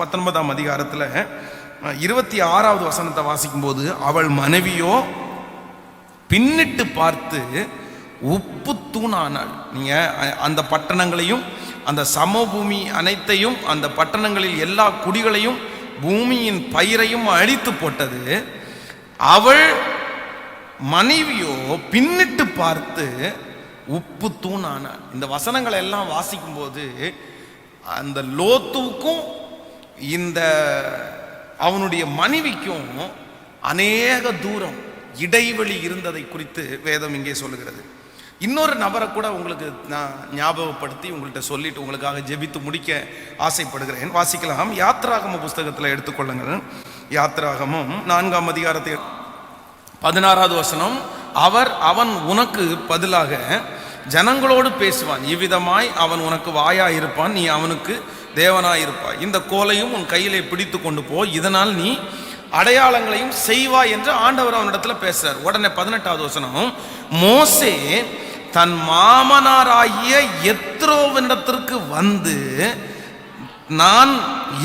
பத்தொன்பதாம் அதிகாரத்தில் இருபத்தி ஆறாவது வசனத்தை வாசிக்கும்போது அவள் மனைவியோ பின்னிட்டு பார்த்து உப்பு தூணானாள். நீங்க அந்த பட்டணங்களையும் அந்த சமபூமி அனைத்தையும் அந்த பட்டணங்களில் எல்லா குடிகளையும் பூமியின் பயிரையும் அழித்து போட்டது. அவள் மனைவியோ பின்னிட்டு பார்த்து உப்பு தூணானாள். இந்த வசனங்களை எல்லாம் வாசிக்கும்போது அந்த லோத்துவுக்கும் இந்த அவனுடைய மனைவிக்கும் அநேக தூரம் இடைவெளி இருந்ததை குறித்து வேதம் இங்கே சொல்லுகிறது. இன்னொரு நபரை கூட உங்களுக்கு நான் ஞாபகப்படுத்தி உங்கள்கிட்ட சொல்லிட்டு உங்களுக்காக ஜெபித்து முடிக்க ஆசைப்படுகிறேன். வாசிக்கலாம். யாத்ராகம புஸ்தகத்தில் எடுத்துக்கொள்ளுங்கள். யாத்ராகமும் நான்காம் அதிகாரத்தை பதினாறாவது வசனம். அவர் அவன் உனக்கு பதிலாக ஜனங்களோடு பேசுவான். இவ்விதமாய் அவன் உனக்கு வாயா இருப்பான் நீ அவனுக்கு தேவனாயிருப்பாய். இந்த கோலையும் உன் கையிலே பிடித்து கொண்டு போ. இதனால் நீ அடையாளங்களையும் செய்வாய் என்று ஆண்டவர் அவனிடத்துல பேசுறார். உடனே பதினெட்டாவது வசனம் மோசே தன் மாமனாராகிய எத்ரோவினிடத்திற்கு வந்து நான்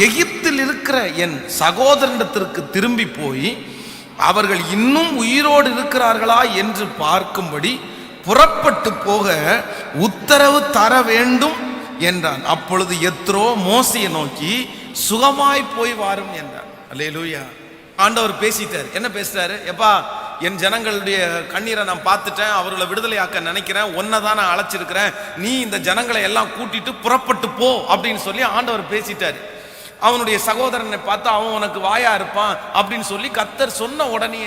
எகிப்தில் இருக்கிற என் சகோதரனிடத்திற்கு திரும்பி போய் அவர்கள் இன்னும் உயிரோடு இருக்கிறார்களா என்று பார்க்கும்படி புறப்பட்டு போக உத்தரவு தர வேண்டும் என்றான். அப்பொழுது எத்ரோ மோசையை நோக்கி சுகமாய் போய் வாரும் என்றான். அல்லேலூயா. ஆண்டவர் பேசிட்டார். என்ன பேசுறாரு? எப்பா என் ஜனங்களுடைய கண்ணீரை நான் பார்த்துட்டேன் அவர்களை விடுதலையாக்க நினைக்கிறேன் ஒன்னை தான் நான் அழைச்சிருக்கிறேன். நீ இந்த ஜனங்களை எல்லாம் கூட்டிட்டு புறப்பட்டு போ அப்படின்னு சொல்லி ஆண்டவர் பேசிட்டார். அவனுடைய சகோதரனை பார்த்து அவன் உனக்கு வாயா இருப்பான் அப்படின்னு சொல்லி கத்தர் சொன்ன உடனே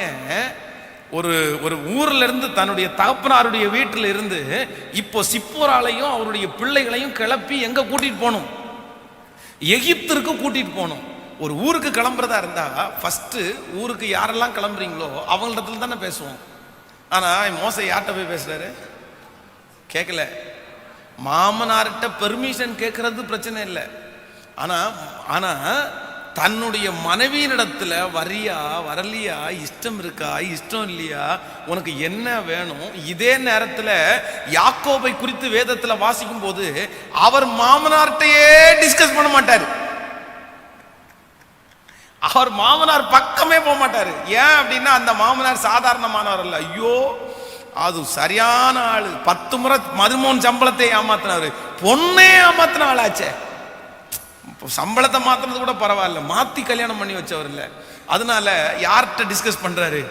ஒரு ஒரு ஊர்ல இருந்து தன்னுடைய தகப்பனாருடைய வீட்டில் இருந்து இப்போ சிப்போராலையும் அவருடைய பிள்ளைகளையும் கிளப்பி எங்க கூட்டிட்டு போகணும்? எகிப்திற்கு கூட்டிட்டு போகணும். ஒரு ஊருக்கு கிளம்புறதா இருந்தா ஃபர்ஸ்ட் ஊருக்கு யாரெல்லாம் கிளம்புறீங்களோ அவங்களிடத்துல தானே பேசுவோம். ஆனா மோச யார்கிட்ட போய் பேசுறாரு? கேட்கல மாமனார்கிட்ட பெர்மிஷன் கேட்கறது பிரச்சனை இல்லை. ஆனா ஆனா தன்னுடைய மனைவியினிடத்துல வரியா வரலையா இஷ்டம் இருக்கா இஷ்டம் இல்லையா உனக்கு என்ன வேணும்? இதே நேரத்துல யாக்கோபை குறித்து வேதத்துல வாசிக்கும் போது அவர் மாமனார்கிட்டயே டிஸ்கஸ் பண்ண மாட்டாரு. அவர் மாமனார் பக்கமே போக மாட்டார். ஏன் அப்படின்னா அந்த மாமனார் சாதாரணமானவர் இல்லை ஐயோ அது சரியான ஆள். பத்து முறை மதுமோன் சம்பளத்தை ஏமாத்தினாரு. பொண்ணே ஏமாத்தின ஆளாச்சே. சம்பளத்தை மாத்துறது கூட பரவாயில்ல. மாத்தி கல்யாணம் பண்ணி வச்சவர் இல்லை. அதனால யார்கிட்ட டிஸ்கஸ் பண்றாரு?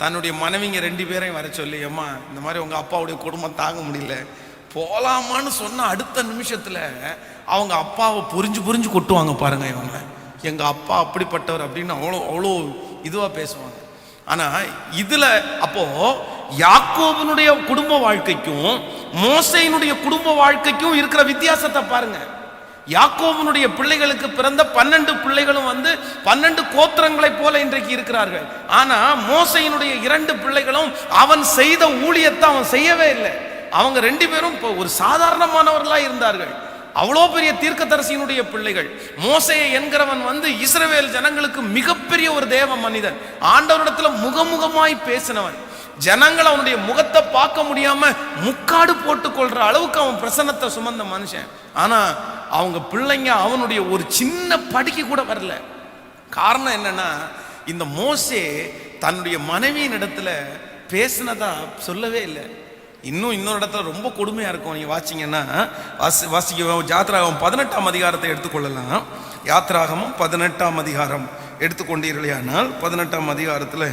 தன்னுடைய மனைவிங்க ரெண்டு பேரையும் வர சொல்லி அம்மா இந்த மாதிரி உங்க அப்பாவுடைய குடும்பம் தாங்க முடியல. போலாமான்னு சொன்ன அடுத்த நிமிஷத்துல அவங்க அப்பாவை புரிஞ்சு புரிஞ்சு கொட்டுவாங்க பாருங்க இவங்க எங்க அப்பா அப்படிப்பட்டவர் அப்படின்னு அவ்வளோ அவ்வளோ இதுவா பேசுவாங்க. ஆனா இதுல அப்போ யாக்கோபனுடைய குடும்ப வாழ்க்கைக்கும் மோசையினுடைய குடும்ப வாழ்க்கைக்கும் இருக்கிற வித்தியாசத்தை பாருங்க. யாக்கோவனுடைய பிள்ளைகளுக்கு பிறந்த பன்னெண்டு பிள்ளைகளும் வந்து பன்னெண்டு கோத்திரங்களைப் போல இன்றைக்கு இருக்கிறார்கள். ஆனா மோசையினுடைய இரண்டு பிள்ளைகளும் அவன் செய்த ஊழியத்தை அவன் செய்யவே இல்லை. அவங்க ரெண்டு பேரும் இப்போ ஒரு சாதாரணமானவர்களா இருந்தார்கள். அவ்வளோ பெரிய தீர்க்கதரிசியினுடைய பிள்ளைகள். மோசையை என்கிறவன் வந்து இஸ்ரவேல் ஜனங்களுக்கு மிகப்பெரிய ஒரு தேவ மனிதன். ஆண்டவரிடத்துல முகமுகமாய் பேசினவன். ஜனங்கள் அவனுடைய முகத்தை பார்க்க முடியாம முக்காடு போட்டுக்கொள்ற அளவுக்கு அவன் பிரசன்னத்தை சுமந்த மனுஷன். ஆனா அவங்க பிள்ளைங்க அவனுடைய ஒரு சின்ன படிக்கு கூட வரல. காரணம் என்னன்னா இந்த மோசே தன்னுடைய மனைவியின் இடத்துல பேசினதா சொல்லவே இல்லை. இன்னும் இன்னொரு இடத்துல ரொம்ப கொடுமையா இருக்கும். நீங்க வாசிங்கன்னா வாசி வாசிக்க ஜாத்ராகம் பதினெட்டாம் அதிகாரத்தை எடுத்துக்கொள்ளலாம் யாத்ராகமும் பதினெட்டாம் அதிகாரம் எடுத்துக்கொண்டீர்களேயானால் பதினெட்டாம் அதிகாரத்தில்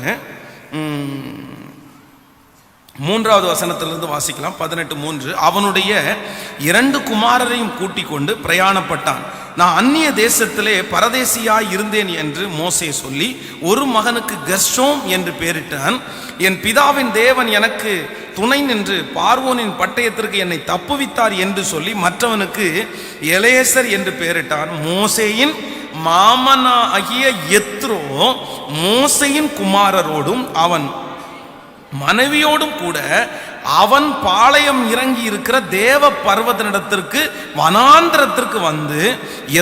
மூன்றாவது வசனத்திலிருந்து வாசிக்கலாம். பதினெட்டு மூன்று. அவனுடைய இரண்டு குமாரரையும் கூட்டிக் கொண்டு பிரயாணப்பட்டான். நான் அந்நிய தேசத்திலே பரதேசியாய் இருந்தேன் என்று மோசே சொல்லி ஒரு மகனுக்கு கர்ஷோம் என்று பெயரிட்டான் என் பிதாவின் தேவன் எனக்கு துணை நின்று பார்வோனின் பட்டயத்திற்கு என்னை தப்புவித்தார் என்று சொல்லி மற்றவனுக்கு எலேசர் என்று பெயரிட்டான் மோசேயின் மாமனாகிய எத்ரோ மோசையின் குமாரரோடும் அவன் மனைவியோடும் கூட அவன் பாளையம் இறங்கி இருக்கிற தேவ பர்வதனிடத்திற்கு வனாந்திரத்திற்கு வந்து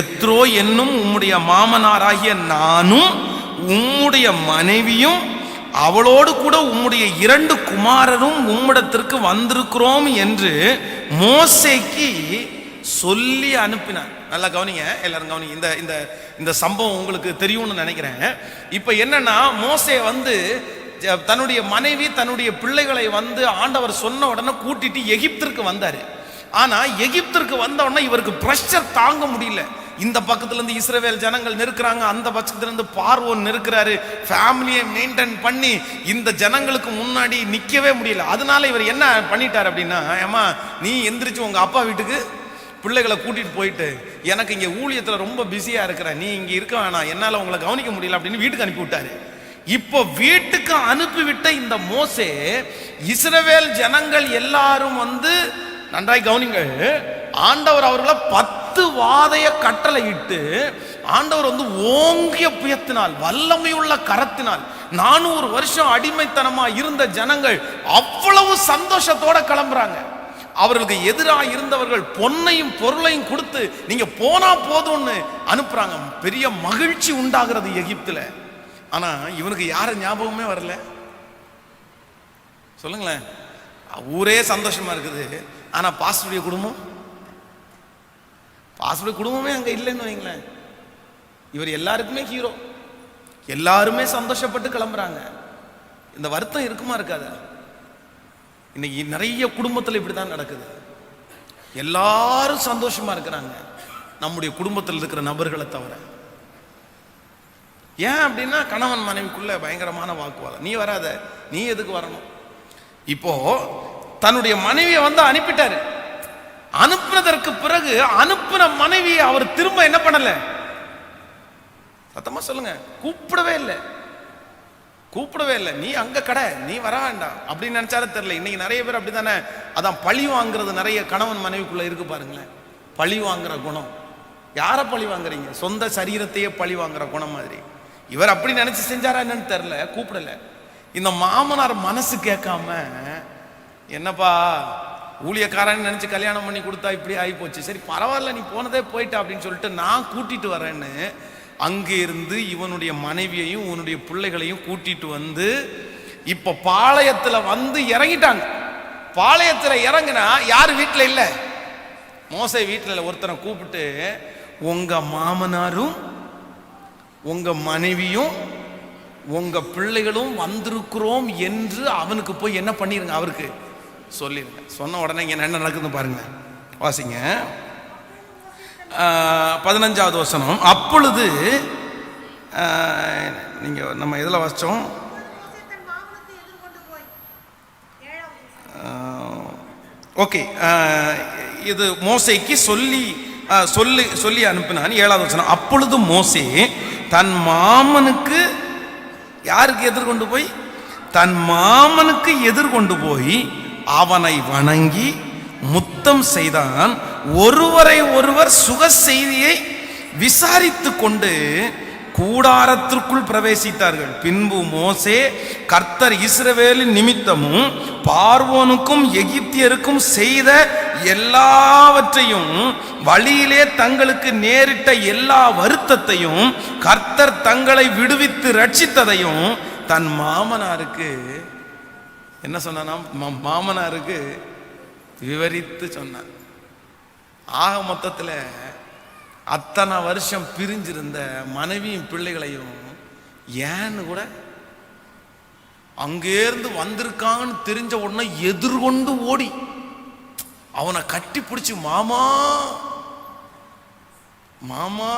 எத்ரோ என்னும் உம்முடைய மாமனாராகிய நானும் உம்முடைய மனைவியும் அவளோடு கூட உம்முடைய இரண்டு குமாரரும் உம்மிடத்திற்கு வந்திருக்கிறோம் என்று மோசைக்கு சொல்லி அனுப்பினார் நல்லா கவனிங்க எல்லாரும் கவனிங்க. இந்த இந்த இந்த சம்பவம் உங்களுக்கு தெரியும்னு நினைக்கிறேன். இப்போ என்னன்னா மோசையை வந்து தன்னுடைய மனைவி தன்னுடைய பிள்ளைகளை வந்து ஆண்டவர் சொன்ன உடனே கூட்டிட்டு எகிப்திற்கு வந்தார். ஆனால் எகிப்திற்கு வந்த உடனே இவருக்கு ப்ரெஷர் தாங்க முடியல. இந்த பக்கத்துலேருந்து இஸ்ரேவேல் ஜனங்கள் நிற்கிறாங்க அந்த பட்சத்துலேருந்து பார்வோன் நெருக்கிறாரு. ஃபேமிலியை மெயின்டைன் பண்ணி இந்த ஜனங்களுக்கு முன்னாடி நிற்கவே முடியல. அதனால இவர் என்ன பண்ணிட்டார் அப்படின்னா ஏமா நீ எந்திரிச்சு உங்கள் அப்பா வீட்டுக்கு பிள்ளைகளை கூட்டிகிட்டு போயிட்டு எனக்கு இங்கே ஊழியத்தில் ரொம்ப பிஸியாக இருக்கிற நீ இங்கே இருக்க வேணாம் என்னால் உங்களை கவனிக்க முடியல அப்படின்னு வீட்டுக்கு அனுப்பி விட்டாரு இப்போ வீட்டுக்கு அனுப்பிவிட்ட இந்த மோசே இஸ்ரவேல் ஜனங்கள் எல்லாரும் வந்து நன்றாய் கவனிங்கள் ஆண்டவர் அவர்களை பத்து வாதைய கட்டளையிட்டு ஆண்டவர் வந்து ஓங்கிய புயத்தினால் வல்லமையுள்ள கரத்தினால் நானூறு வருஷம் அடிமைத்தனமா இருந்த ஜனங்கள் அவ்வளவு சந்தோஷத்தோட கிளம்புறாங்க. அவர்களுக்கு எதிராக இருந்தவர்கள் பொன்னையும் பொருளையும் கொடுத்து நீங்க போனா போதும்னு அனுப்புறாங்க. பெரிய மகிழ்ச்சி உண்டாகிறது எகிப்துல. ஆனா இவனுக்கு யார ஞாபகமே வரல. சொல்லுங்களேன். ஊரே சந்தோஷமா இருக்குது. ஆனா பாஸ்டருடைய குடும்பம்? பாஸ்டருடைய குடும்பமே அங்க இல்லைன்னு வைங்களேன். இவர் எல்லாருக்குமே ஹீரோ எல்லாருமே சந்தோஷப்பட்டு கிளம்புறாங்க. இந்த வருத்தம் இருக்குமா இருக்காது? இன்னைக்கு நிறைய குடும்பத்தில் இப்படி தான் நடக்குது. எல்லாரும் சந்தோஷமா இருக்கிறாங்க. நம்முடைய குடும்பத்தில் இருக்கிற நபர்களை தவிர. ஏன் அப்படின்னா கணவன் மனைவிக்குள்ள பயங்கரமான வாக்குவாதம். நீ வராத. நீ எதுக்கு வரணும்? இப்போ தன்னுடைய மனைவியை வந்து அனுப்பிட்டாரு. அனுப்புனதற்கு பிறகு அனுப்புன மனைவியை அவர் திரும்ப என்ன பண்ணல? சத்தமா சொல்லுங்க. கூப்பிடவே இல்லை. கூப்பிடவே இல்லை. நீ அங்க கடை. நீ வர வேண்டாம். அப்படின்னு நினைச்சாலே தெரியல. இன்னைக்கு நிறைய பேர் அப்படித்தானே? அதான் பழி வாங்குறது நிறைய கணவன் மனைவிக்குள்ள இருக்கு பாருங்களேன். பழி வாங்குற குணம். யாரை பழி வாங்குறீங்க? சொந்த சரீரத்தையே பழி வாங்குற குணம் மாதிரி. இவர் அப்படி நினைச்சு செஞ்சாரா என்னன்னு தெரில கூப்பிடல. இந்த மாமனார் மனசு கேட்காம என்னப்பா ஊழியக்காரன் நினைச்சு கல்யாணம் பண்ணி கொடுத்தா இப்படி ஆகி போச்சு சரி பரவாயில்ல நீ போனதே போயிட்ட அப்படின்னு சொல்லிட்டு நான் கூட்டிட்டு வரேன்னு அங்கே இருந்து இவனுடைய மனைவியையும் இவனுடைய பிள்ளைகளையும் கூட்டிட்டு வந்து இப்ப பாளையத்துல வந்து இறங்கிட்டாங்க. பாளையத்துல இறங்குனா யாரு வீட்டில் இல்லை? மோசை வீட்டில் ஒருத்தனை கூப்பிட்டு உங்க மாமனாரும் உங்க மனைவியும் உங்க பிள்ளைகளும் வந்திருக்கிறோம் என்று அவனுக்கு போய் என்ன பண்ணிருங்க அவருக்கு சொல்லிருங்க. சொன்ன உடனே இங்க என்ன நடக்குதுன்னு பாருங்க. வாசிங்க. பதினஞ்சாவது வசனம். அப்பொழுது நீங்கள் நீங்க நம்ம எதில் வச்சோம் ஓகே. இது மோசைக்கு சொல்லி சொல்லி சொல்லி அனுப்பினான். ஏழாவது வசனம். அப்பொழுது மோசே தன் மாமனுக்கு யாருக்கு எதிர்கொண்டு போய்? தன் மாமனுக்கு எதிர்கொண்டு போய் அவனை வணங்கி முத்தம் செய்தான். ஒருவரை ஒருவர் சுக செய்தியை விசாரித்து கொண்டு கூடாரத்திற்குள் பிரவேசித்தார்கள். பின்பு மோசே கர்த்தர் இஸ்ரவேலின் நிமித்தமும் பார்வோனுக்கும் எகிப்தியருக்கும் செய்த எல்லாவற்றையும் வழியிலே தங்களுக்கு நேரிட்ட எல்லா வருத்தத்தையும் கர்த்தர் தங்களை விடுவித்து ரட்சித்ததையும் தன் மாமனாருக்கு என்ன சொன்னா மா- மாமனாருக்கு விவரித்து சொன்னான் ஆக மொத்தத்தில் அத்தனை வருஷம் பிரிஞ்சிருந்த மனைவியும் பிள்ளைகளையும் ஏன்னு கூட அங்கேருந்து வந்திருக்கான்னு தெரிஞ்ச உடனே எதிர்கொண்டு ஓடி அவனை கட்டி பிடிச்சி மாமா மாமா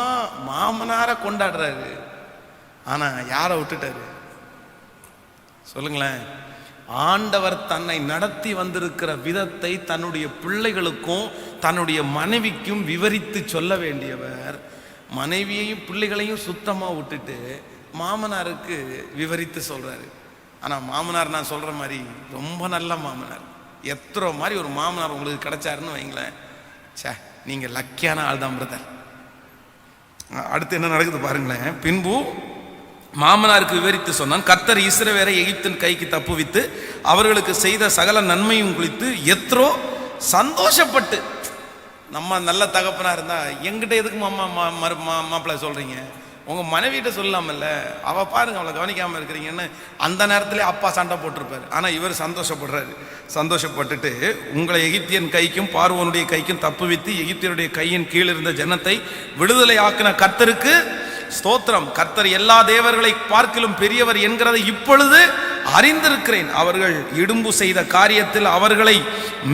மாமனார கொண்டாடுறாரு. ஆனா யாரை விட்டுட்டாரு? சொல்லுங்களேன். ஆண்டவர் தன்னை நடத்தி வந்திருக்கிற விதத்தை தன்னுடைய பிள்ளைகளுக்கும் தன்னுடைய மனைவிக்கும் விவரித்து சொல்ல வேண்டியவர். மனைவியையும் பிள்ளைகளையும் சுத்தமாக விட்டுட்டு மாமனாருக்கு விவரித்து சொல்கிறாரு ஆனால் மாமனார் நான் சொல்கிற மாதிரி ரொம்ப நல்ல மாமனார். எத்தனை மாதிரி ஒரு மாமனார் உங்களுக்கு கிடைச்சாருன்னு வைங்களேன். ச்சே நீங்கள் லக்கியான ஆள் தான் பிரதர். அடுத்து என்ன நடக்குது பாருங்களேன். பின்பு மாமனாருக்கு விவரித்து சொன்னான் கர்த்தர் இஸ்ரவேரை எகிப்தின் கைக்கு தப்புவித்து அவர்களுக்கு செய்த சகல நன்மையும் குறித்து எத்ரோ சந்தோஷப்பட்டு. நம்ம நல்ல தகப்பனா இருந்தா எங்கிட்ட எதுக்கு மாமா மா- மறு மா- மாப்பிள்ளை சொல்கிறீங்க உங்கள் மனைவிகிட்ட சொல்லலாமல்ல அவள் பாருங்க அவளை கவனிக்காமல் இருக்கிறீங்கன்னு அந்த நேரத்திலே அப்பா சண்டை போட்டிருப்பாரு. ஆனால் இவர் சந்தோஷப்படுறாரு. சந்தோஷப்பட்டுட்டு உங்களை எகிப்தியன் கைக்கும் பார்வனுடைய கைக்கும் தப்புவித்து எகிப்தியனுடைய கையின் கீழ் இருந்த ஜனத்தை விடுதலை ஆக்கின கர்த்தருக்கு ஸ்தோத்திரம். கர்த்தர் எல்லா தேவர்களை பார்க்கிலும் பெரியவர் என்கிறதை இப்பொழுது அறிந்திருக்கிறேன். அவர்கள் இடும்பு செய்த காரியத்தில் அவர்களை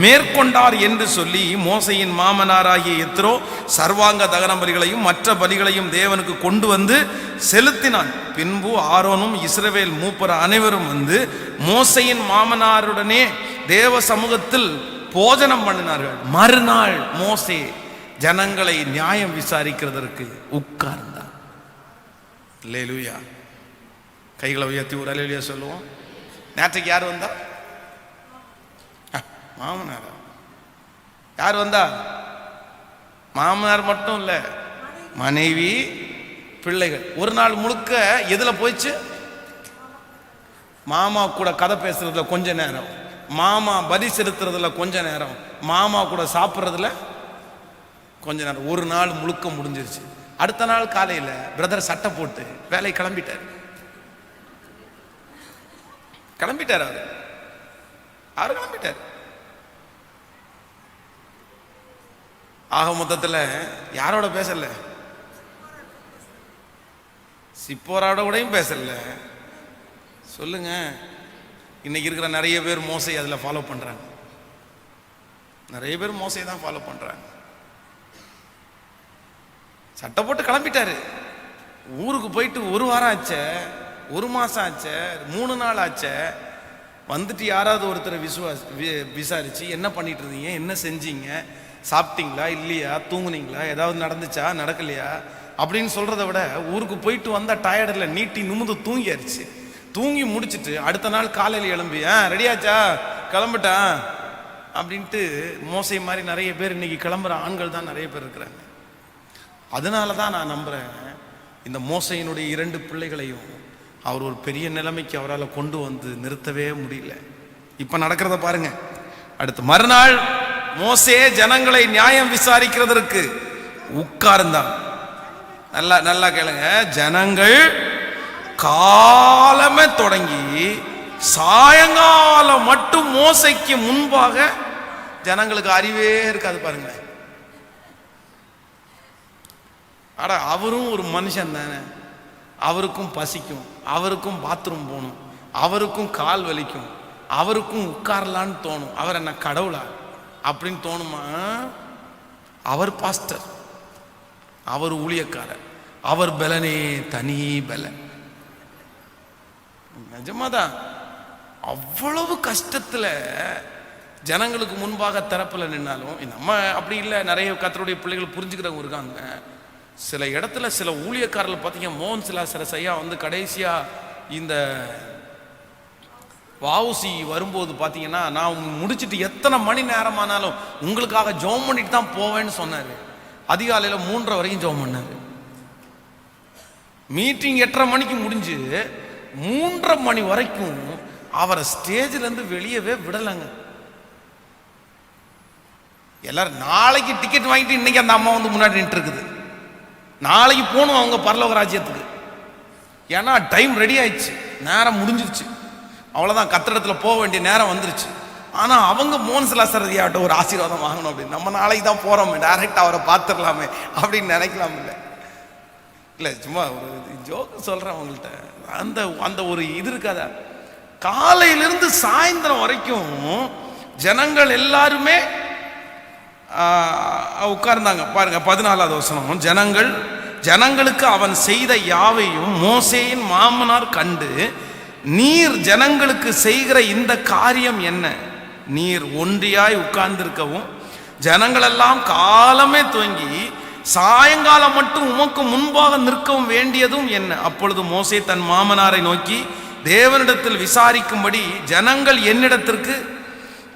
மேற்கொண்டார் என்று சொல்லி மோசையின் மாமனாராகிய எத்ரோ சர்வாங்க தகனபலிகளையும் மற்ற பலிகளையும் தேவனுக்கு கொண்டு வந்து செலுத்தினான். பின்பு ஆரோனும் இஸ்ரவேல் மூப்பர் அனைவரும் வந்து மோசையின் மாமனாருடனே தேவ சமூகத்தில் போஜனம் பண்ணினார்கள். மறுநாள் மோசே ஜனங்களை நியாயம் விசாரிக்கிறதற்கு உட்கார்ந்து உட்கார்ந்தார் லேலுயா கைகளை உயர்த்தி ஒரு அலையிலியா சொல்லுவோம். நேற்றுக்கு யார் வந்தா? மாமனார். யார் வந்தா? மாமனார் மட்டும் இல்லை மனைவி பிள்ளைகள். ஒரு நாள் முழுக்க எதில் போயிச்சு? மாமா கூட கதை பேசுறதுல கொஞ்ச நேரம். மாமா பலி செலுத்துறதுல கொஞ்ச நேரம். மாமா கூட சாப்பிட்றதுல கொஞ்ச நேரம். ஒரு நாள் முழுக்க முடிஞ்சிருச்சு. அடுத்த நாள் காலையில் பிரதர் சட்டை போட்டு வேலை கிளம்பிட்டார். கிளம்பிட்டார் அவர். அவர் கிளம்பிட்டார். ஆக மொத்தத்தில் யாரோட பேசல? சிப்போராட கூடயும் பேசல. சொல்லுங்க. இன்னைக்கு இருக்கிற நிறைய பேர் மோசை அதில் ஃபாலோ பண்ணுறாங்க நிறைய பேர் மோசை தான் ஃபாலோ பண்ணுறாங்க சட்டை போட்டு கிளம்பிட்டாரு. ஊருக்கு போயிட்டு ஒரு வாரம் ஆச்சே ஒரு மாசம் ஆச்சே மூணு நாள் ஆச்சே. வந்துட்டு யாராவது ஒருத்தரை விசுவா வி- விசாரிச்சு என்ன பண்ணிட்டு இருந்தீங்க என்ன செஞ்சீங்க சாப்பிட்டீங்களா இல்லையா தூங்குனீங்களா ஏதாவது நடந்துச்சா நடக்கலையா அப்படின்னு சொல்கிறத விட ஊருக்கு போயிட்டு வந்தால் டயர்டில் நீட்டி நிமிந்து தூங்கியாருச்சு தூங்கி முடிச்சுட்டு அடுத்த நாள் காலையில் எழும்பி ஆ ரெடியாச்சா கிளம்பிட்டான் அப்படின்ட்டு மோசை மாதிரி நிறைய பேர் இன்னைக்கு கிளம்புற ஆண்கள் தான் நிறைய பேர் இருக்கிறாங்க. அதனால தான் நான் நம்புகிறேன் இந்த மோசையினுடைய இரண்டு பிள்ளைகளையும் அவர் ஒரு பெரிய நிலைமைக்கு அவரால் கொண்டு வந்து நிறுத்தவே முடியல. இப்போ நடக்கிறத பாருங்க. அடுத்து மறுநாள் மோசே ஜனங்களை நியாயம் விசாரிக்கிறதற்கு உட்கார்ந்தான். நல்லா நல்லா கேளுங்க. ஜனங்கள் காலமே தொடங்கி சாயங்காலம் மட்டும் மோசைக்கு முன்பாக ஜனங்களுக்கு அறிவே இருக்காது பாருங்களேன். அட அவரும் ஒரு மனுஷன் தானே. அவருக்கும் பசிக்கும் அவருக்கும் பாத்ரூம் போகணும் அவருக்கும் கால் வலிக்கும் அவருக்கும் உட்காரலான்னு தோணும். அவர் என்ன கடவுளா? அப்படின்னு தோணுமா? அவர் பாஸ்டர் அவர் ஊழியக்காரர். அவர் பலனே தனி பலன். நிஜமாதான். அவ்வளவு கஷ்டத்துல ஜனங்களுக்கு முன்பாக திறப்பில் நின்னாலும் நம்ம அப்படி இல்லை. நிறைய கத்தருடைய பிள்ளைகள் புரிஞ்சுக்கிறவங்க இருக்காங்க. சில இடத்துல சில ஊழியக்காரர்கள் பார்த்தீங்கன்னா மோகன் சிலாசரஸ் சையா வந்து கடைசியாக இந்த வாவுசி வரும்போது பார்த்தீங்கன்னா நான் முடிச்சிட்டு எத்தனை மணி நேரமானாலும் உங்களுக்காக ஜோம் பண்ணிட்டு தான் போவேன்னு சொன்னார். அதிகாலையில் மூன்றரை வரைக்கும் ஜோம் பண்ணார். மீட்டிங் எட்டரை மணிக்கு முடிஞ்சு மூன்றரை மணி வரைக்கும் அவரை ஸ்டேஜிலேருந்து வெளியவே விடலைங்க. எல்லாரும் நாளைக்கு டிக்கெட் வாங்கிட்டு இன்னைக்கு அந்த அம்மா வந்து முன்னாடி நின்று இருக்குது. நாளைக்கு போகணும் அவங்க பரலோக ராஜ்யத்துக்கு. ஏன்னா டைம் ரெடி ஆயிடுச்சு. நேரம் முடிஞ்சிருச்சு. அவ்வளோதான் கத்திரத்தில் போக வேண்டிய நேரம் வந்துருச்சு. ஆனால் அவங்க மோன் சிலாசரதியாட்ட ஒரு ஆசீர்வாதம் வாங்கணும் அப்படின்னு நம்ம நாளைக்கு தான் போகிறோமே டேரெக்டாக அவரை பார்த்துடலாமே அப்படின்னு நினைக்கலாம் இல்லை. இல்லை சும்மா ஒரு ஜோக்கு சொல்கிறேன் அவங்கள்ட்ட அந்த அந்த ஒரு இது இருக்காத? காலையிலிருந்து சாயந்தரம் வரைக்கும் ஜனங்கள் எல்லாருமே உட்கார்ந்தாங்க. பாருங்க பதினாலாவது வசனம். ஜனங்கள் ஜனங்களுக்கு அவன் செய்த யாவையும் மோசேயின் மாமனார் கண்டு நீர் ஜனங்களுக்கு செய்கிற இந்த காரியம் என்ன? நீர் ஒன்றியாய் உட்கார்ந்திருக்கவும் ஜனங்களெல்லாம் காலமே துவங்கி சாயங்காலம் மட்டும் உமக்கு முன்பாக நிற்கவும் வேண்டியதும் என்ன? அப்பொழுது மோசே தன் மாமனாரை நோக்கி தேவனிடத்தில் விசாரிக்கும்படி ஜனங்கள் என்னிடத்திற்கு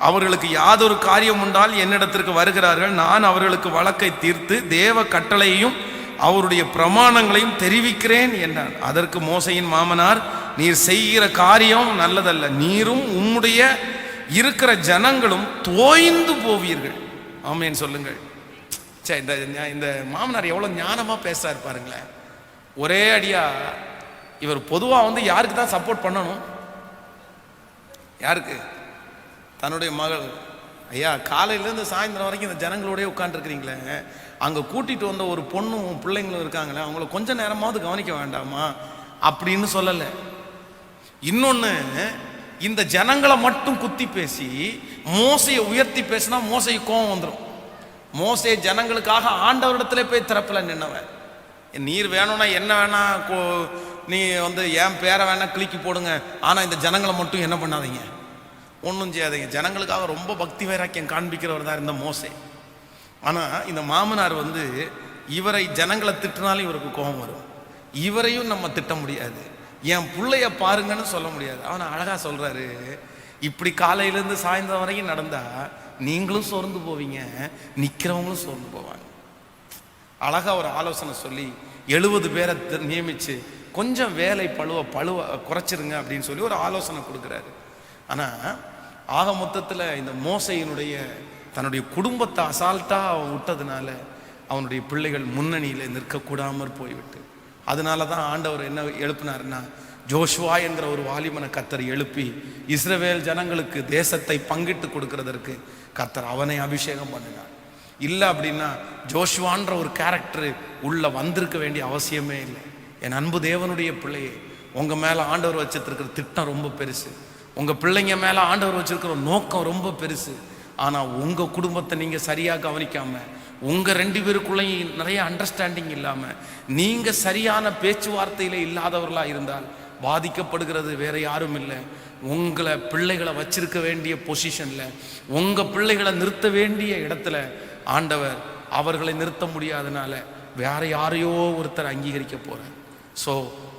அவர்களுக்கு யாதொரு காரியம் உண்டால் என்னிடத்திற்கு வருகிறார்கள். நான் அவர்களுக்கு வழக்கை தீர்த்து தேவ கட்டளையையும் அவருடைய பிரமாணங்களையும் தெரிவிக்கிறேன் என்றார் அதற்கு மோசையின் மாமனார் நீர் செய்கிற காரியம் நல்லதல்ல. நீரும் உம்முடைய இருக்கிற ஜனங்களும் தோய்ந்து போவீர்கள். ஆமேன்னு சொல்லுங்கள். சே இந்த இந்த மாமனார் எவ்வளோ ஞானமாக பேசுறாரு பாருங்களேன். ஒரே அடியா இவர் பொதுவாக வந்து யாருக்கு தான் சப்போர்ட் பண்ணணும்? யாருக்கு? தன்னுடைய மகள். ஐயா காலையிலேருந்து சாயந்தரம் வரைக்கும் இந்த ஜனங்களோடய உட்காந்துருக்கிறீங்களே அங்கே கூட்டிகிட்டு வந்த ஒரு பொண்ணும் பிள்ளைங்களும் இருக்காங்களே அவங்கள கொஞ்சம் நேரமாவது கவனிக்க வேண்டாமா? அப்படின்னு சொல்லலை. இன்னொன்று இந்த ஜனங்களை மட்டும் குத்தி பேசி மோசையை உயர்த்தி பேசினா மோசை கோவம் வந்துடும் மோசை ஜனங்களுக்காக ஆண்டவரிடத்துல போய் திறப்பில் நின்னவன். நீர் வேணும்னா என்ன வேணா கோ- நீ வந்து என் பேரை வேணா கிளிக்கி போடுங்க. ஆனால் இந்த ஜனங்களை மட்டும் என்ன பண்ணாதீங்க? ஒன்றும் செய்யாதீங்க ஜனங்களுக்காக ரொம்ப பக்தி வைராக்கியம் காண்பிக்கிறவர் தான் இருந்த மோசே. ஆனால் இந்த மாமனார் வந்து இவரை ஜனங்களை திட்டினாலும் இவருக்கு கோபம் வரும். இவரையும் நம்ம திட்ட முடியாது. என் பிள்ளைய பாருங்கன்னு சொல்ல முடியாது. அவனை அழகாக சொல்கிறாரு இப்படி காலையிலேருந்து சாயந்தரம் வரைக்கும் நடந்தால் நீங்களும் சோர்ந்து போவீங்க நிற்கிறவங்களும் சோர்ந்து போவாங்க. அழகாக ஒரு ஆலோசனை சொல்லி எழுபது பேரை நியமித்து கொஞ்சம் வேலை பழுவ பழுவ குறைச்சிருங்க அப்படின்னு சொல்லி ஒரு ஆலோசனை கொடுக்குறாரு. ஆனால் ஆக மொத்தத்தில் இந்த மோசையினுடைய தன்னுடைய குடும்பத்தை அசால்ட்டாக அவன் விட்டதுனால அவனுடைய பிள்ளைகள் முன்னணியில் நிற்கக்கூடாமற் போய்விட்டு. அதனால தான் ஆண்டவர் என்ன எழுப்பினாருன்னா ஜோஷுவா என்கிற ஒரு வாலிபனை கத்தர் எழுப்பி இஸ்ரவேல் ஜனங்களுக்கு தேசத்தை பங்கிட்டு கொடுக்கறதற்கு கத்தர் அவனை அபிஷேகம் பண்ணினார். இல்லை அப்படின்னா ஜோஷுவான்ற ஒரு கேரக்டர் உள்ளே வந்திருக்க வேண்டிய அவசியமே இல்லை. என் அன்பு தேவனுடைய பிள்ளையே உங்கள் மேலே ஆண்டவர் வச்சிருக்கிற திட்டம் ரொம்ப பெருசு. உங்கள் பிள்ளைங்க மேலே ஆண்டவர் வச்சுருக்கிற நோக்கம் ரொம்ப பெருசு. ஆனால் உங்கள் குடும்பத்தை நீங்கள் சரியாக கவனிக்காமல் உங்கள் ரெண்டு பேருக்குள்ளேயும் நிறைய அண்டர்ஸ்டாண்டிங் இல்லாமல் நீங்கள் சரியான பேச்சுவார்த்தையில் இல்லாதவர்களாக இருந்தால் பாதிக்கப்படுகிறது வேற யாரும் இல்லை. உங்களை பிள்ளைகளை வச்சிருக்க வேண்டிய பொசிஷனில் உங்கள் பிள்ளைகளை நிறுத்த வேண்டிய இடத்துல ஆண்டவர் அவர்களை நிறுத்த முடியாதனால வேற யாரையோ ஒருத்தர் அங்கீகரிக்க போகிறார் ஸோ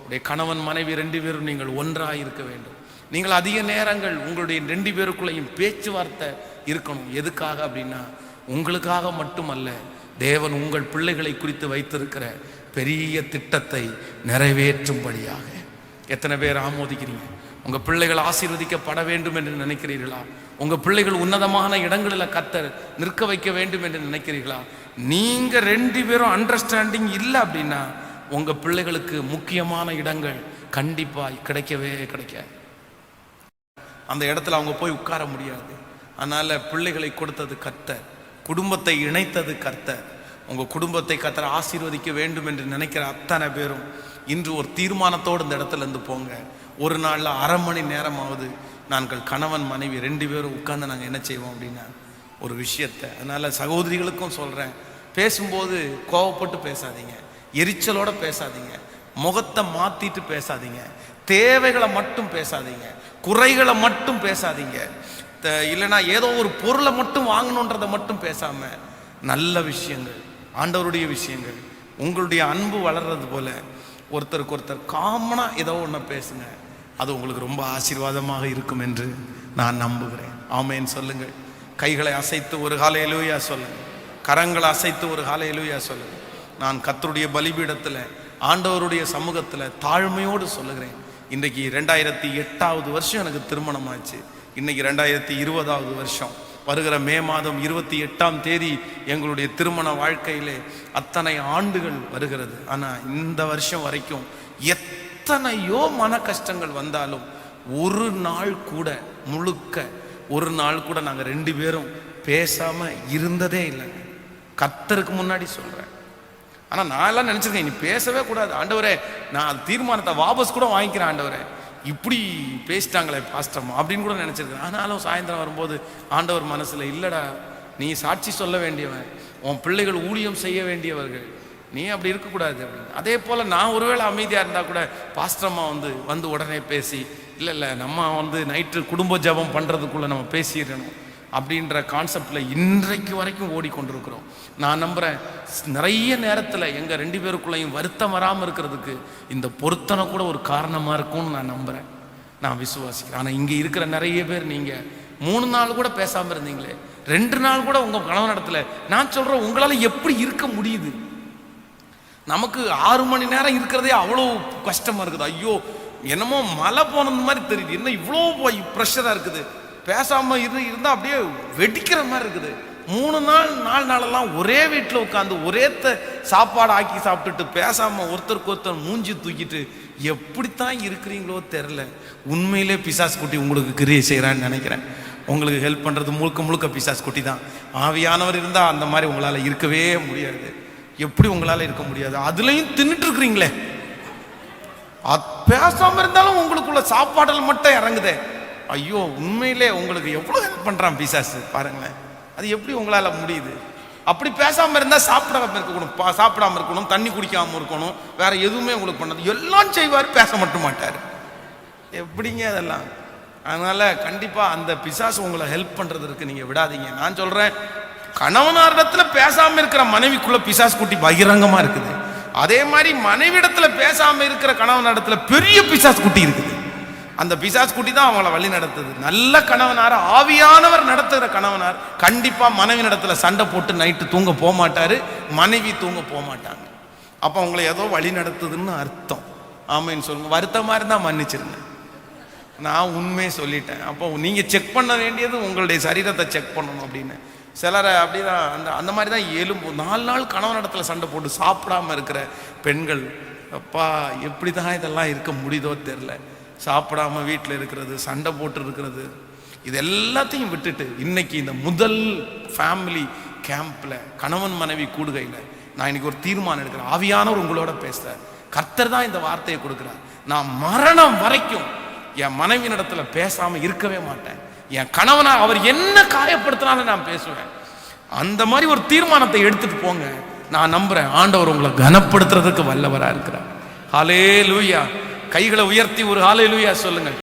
உடைய கணவன் மனைவி ரெண்டு பேரும் நீங்கள் ஒன்றாக இருக்க வேண்டும். நீங்கள் அதிக நேரங்கள் உங்களுடைய ரெண்டு பேருக்குள்ளேயும் பேச்சுவார்த்தை இருக்கணும். எதுக்காக அப்படின்னா உங்களுக்காக மட்டுமல்ல தேவன் உங்கள் பிள்ளைகளை குறித்து வைத்திருக்கிற பெரிய திட்டத்தை நிறைவேற்றும்படியாக. எத்தனை பேர் ஆமோதிக்கிறீங்க? உங்கள் பிள்ளைகள் ஆசீர்வதிக்கப்பட வேண்டும் என்று நினைக்கிறீர்களா? உங்கள் பிள்ளைகள் உன்னதமான இடங்களில் கத்தர் நிற்க வைக்க வேண்டும் என்று நினைக்கிறீர்களா? நீங்கள் ரெண்டு பேரும் அண்டர்ஸ்டாண்டிங் இல்லை அப்படின்னா உங்கள் பிள்ளைகளுக்கு முக்கியமான இடங்கள் கண்டிப்பாக கிடைக்கவே கிடைக்காது. அந்த இடத்துல அவங்க போய் உட்கார முடியாது. அதனால் பிள்ளைகளை கொடுத்தது கத்த குடும்பத்தை இணைத்தது கர்த்தர். உங்கள் குடும்பத்தை கர்த்தர் ஆசீர்வதிக்க வேண்டும் என்று நினைக்கிற அத்தனை பேரும் இன்று ஒரு தீர்மானத்தோடு இந்த இடத்துலேருந்து போங்க. ஒரு நாளில் அரை மணி நேரமாவது நாங்கள் கணவன் மனைவி ரெண்டு பேரும் உட்காந்து நாங்கள் என்ன செய்வோம் அப்படின்னா ஒரு விஷயத்தை. அதனால் சகோதரிகளுக்கும் சொல்கிறேன் பேசும்போது கோவப்பட்டு பேசாதீங்க. எரிச்சலோட பேசாதீங்க. முகத்தை மாற்றிட்டு பேசாதீங்க. தேவைகளை மட்டும் பேசாதீங்க. குறைகளை மட்டும் பேசாதீங்க. த- ஏதோ ஒரு பொருளை மட்டும் வாங்கணுன்றதை மட்டும் பேசாம நல்ல விஷயங்கள் ஆண்டவருடைய விஷயங்கள் உங்களுடைய அன்பு வளர்றது போல ஒருத்தருக்கு ஒருத்தர் காமனா ஏதோ ஒன்று பேசுங்க. அது உங்களுக்கு ரொம்ப ஆசீர்வாதமாக இருக்கும் என்று நான் நம்புகிறேன். ஆமேன்னு சொல்லுங்கள். கைகளை அசைத்து ஒரு கால எழுவையா சொல்லுங்கள் கரங்களை அசைத்து ஒரு கால எழுவையா சொல்லுங்கள் நான் கத்தருடைய பலிபீடத்தில் ஆண்டவருடைய சமூகத்தில் தாழ்மையோடு சொல்லுகிறேன். இன்றைக்கு ரெண்டாயிரத்தி எட்டாவது வருஷம் எனக்கு திருமணம் ஆச்சு இன்னைக்கு ரெண்டாயிரத்தி இருபதாவது வருஷம். வருகிற மே மாதம் இருபத்தி எட்டாம் தேதி எங்களுடைய திருமண வாழ்க்கையிலே அத்தனை ஆண்டுகள் வருகிறது. ஆனால் இந்த வருஷம் வரைக்கும் எத்தனையோ மன கஷ்டங்கள் வந்தாலும் ஒரு நாள் கூட முழுக்க ஒரு நாள் கூட நாங்கள் ரெண்டு பேரும் பேசாம இருந்ததே இல்லைங்க. கத்தருக்கு முன்னாடி சொல்றேன். ஆனால் நான் எல்லாம் நினச்சிருக்கேன் நீ பேசவே கூடாது. ஆண்டவரே நான் தீர்மானத்தை வாபஸ் கூட வாங்கிக்கிறேன் ஆண்டவரே. இப்படி பேசிட்டாங்களே பாஸ்டம் அப்படின்னு கூட நினச்சிருக்கேன். ஆனாலும் சாயந்தரம் வரும்போது ஆண்டவர் மனசில் இல்லைடா நீ சாட்சி சொல்ல வேண்டியவன். உன் பிள்ளைகள் ஊழியம் செய்ய வேண்டியவர்கள். நீ அப்படி இருக்கக்கூடாது. அப்படின்னு. அதே போல் நான் ஒருவேளை அமைதியாக இருந்தால் கூட பாஸ்டரம்மா வந்து வந்து உடனே பேசி இல்லை இல்லை நம்ம வந்து நைட்டு குடும்ப ஜெபம் பண்ணுறதுக்குள்ளே நம்ம பேசிடணும். அப்படின்ற கான்செப்டில் இன்றைக்கு வரைக்கும் ஓடிக்கொண்டிருக்கிறோம். நான் நம்புகிறேன் நிறைய நேரத்தில் எங்கள் ரெண்டு பேருக்குள்ளேயும் வருத்தம் வராமல் இருக்கிறதுக்கு இந்த பொருத்தனை கூட ஒரு காரணமாக இருக்கும்னு நான் நம்புகிறேன் நான் விசுவாசிக்கிறேன். ஆனால் இங்கே இருக்கிற நிறைய பேர் நீங்கள் மூணு நாள் கூட பேசாமல் இருந்தீங்களே ரெண்டு நாள் கூட உங்கள் கணவன் இடத்துல நான் சொல்கிறேன் உங்களால் எப்படி இருக்க முடியுது? நமக்கு ஆறு மணி நேரம் இருக்கிறதே அவ்வளோ கஷ்டமாக இருக்குது. ஐயோ என்னமோ மழை போனது மாதிரி தெரியுது. என்ன இவ்வளோ ப்ரெஷராக இருக்குது? பேசாமல் இரு இருந்தால் அப்படியே வெடிக்கிற மாதிரி இருக்குது. மூணு நாள் நாலு நாளெல்லாம் ஒரே வீட்டில் உட்காந்து ஒரே சாப்பாடு ஆக்கி சாப்பிட்டுட்டு பேசாமல் ஒருத்தருக்கு ஒருத்தர் மூஞ்சி தூக்கிட்டு எப்படித்தான் இருக்கிறீங்களோ தெரில உண்மையிலே பிசாஸ் குட்டி உங்களுக்கு கிரியை செய்கிறான்னு நினைக்கிறேன். உங்களுக்கு ஹெல்ப் பண்ணுறது முழுக்க முழுக்க பிசாஸ் குட்டி தான். ஆவியானவர் இருந்தால் அந்த மாதிரி உங்களால் இருக்கவே முடியாது. எப்படி உங்களால் இருக்க முடியாது? அதுலேயும் தின்னுட்டு இருக்கிறீங்களே. அது பேசாமல் இருந்தாலும் உங்களுக்குள்ள சாப்பாடல் மட்டும் இறங்குதே. ஐயோ உண்மையிலே உங்களுக்கு எவ்வளோ ஹெல்ப் பண்ணுறான் பிசாசு பாருங்களேன். அது எப்படி உங்களால் முடியுது? அப்படி பேசாமல் இருந்தால் சாப்பிடாம இருக்கணும் பா- சாப்பிடாம இருக்கணும் தண்ணி குடிக்காமல் இருக்கணும் வேற எதுவுமே உங்களுக்கு பண்ணது. எல்லாம் செய்வார் பேச மட்டும் மாட்டார். எப்படிங்க அதெல்லாம்? அதனால கண்டிப்பாக அந்த பிசாசு உங்களை ஹெல்ப் பண்ணுறதுக்கு நீங்கள் விடாதீங்க. நான் சொல்கிறேன் கணவனாரிடத்தில் பேசாமல் இருக்கிற மனைவிக்குள்ளே பிசாசு குட்டி பகிரங்கமாக இருக்குது. அதே மாதிரி மனைவிடத்தில் பேசாமல் இருக்கிற கணவன் இடத்துல பெரிய பிசாசு குட்டி இருக்குது. அந்த பிசாஸ் குட்டி தான் அவங்கள வழி நடத்துது. நல்ல கணவனார் ஆவியானவர் நடத்துகிற கணவனார். கண்டிப்பா மனைவி நடத்துல சண்டை போட்டு நைட்டு தூங்க போக மாட்டார் மனைவி தூங்க போக மாட்டாங்க அப்ப உங்களை ஏதோ வழி நடத்துதுன்னு அர்த்தம். ஆமைன்னு சொல்லுங்க. வருத்தமா இருந்தா மன்னிச்சிருங்க. நான் உண்மையை சொல்லிட்டேன். அப்போ நீங்கள் செக் பண்ண வேண்டியது உங்களுடைய சரீரத்தை செக் பண்ணணும் அப்படின்னு. சிலரை அப்படிதான் அந்த அந்த மாதிரி தான் எலும்பு நாலு நாள் கணவன் இடத்துல சண்டை போட்டு சாப்பிடாம இருக்கிற பெண்கள் அப்பா எப்படி தான் இதெல்லாம் இருக்க முடியுதோ தெரில சாப்பிடாம வீட்டில் இருக்கிறது சண்டை போட்டு இருக்கிறது இது எல்லாத்தையும் விட்டுட்டு இன்னைக்கு இந்த முதல் ஃபேமிலி கேம்ப்ல கணவன் மனைவி கூடுகையில் நான் இன்னைக்கு ஒரு தீர்மானம் எடுக்கிறேன். ஆவியானவர் உங்களோட பேசுகிறேன் கர்த்தர் தான் இந்த வார்த்தையை கொடுக்குறார். நான் மரணம் வரைக்கும் என் மனைவி இடத்துல பேசாமல் இருக்கவே மாட்டேன். என் கணவனா அவர் என்ன காயப்படுத்தினாலும் நான் பேசுவேன். அந்த மாதிரி ஒரு தீர்மானத்தை எடுத்துட்டு போங்க. நான் நம்புறேன். ஆண்டவர் உங்களை கனப்படுத்துறதுக்கு வல்லவராக இருக்கிறார். ஹலே லூயா கைகளை உயர்த்தி ஒரு ஆலையிலுயா சொல்லுங்கள்.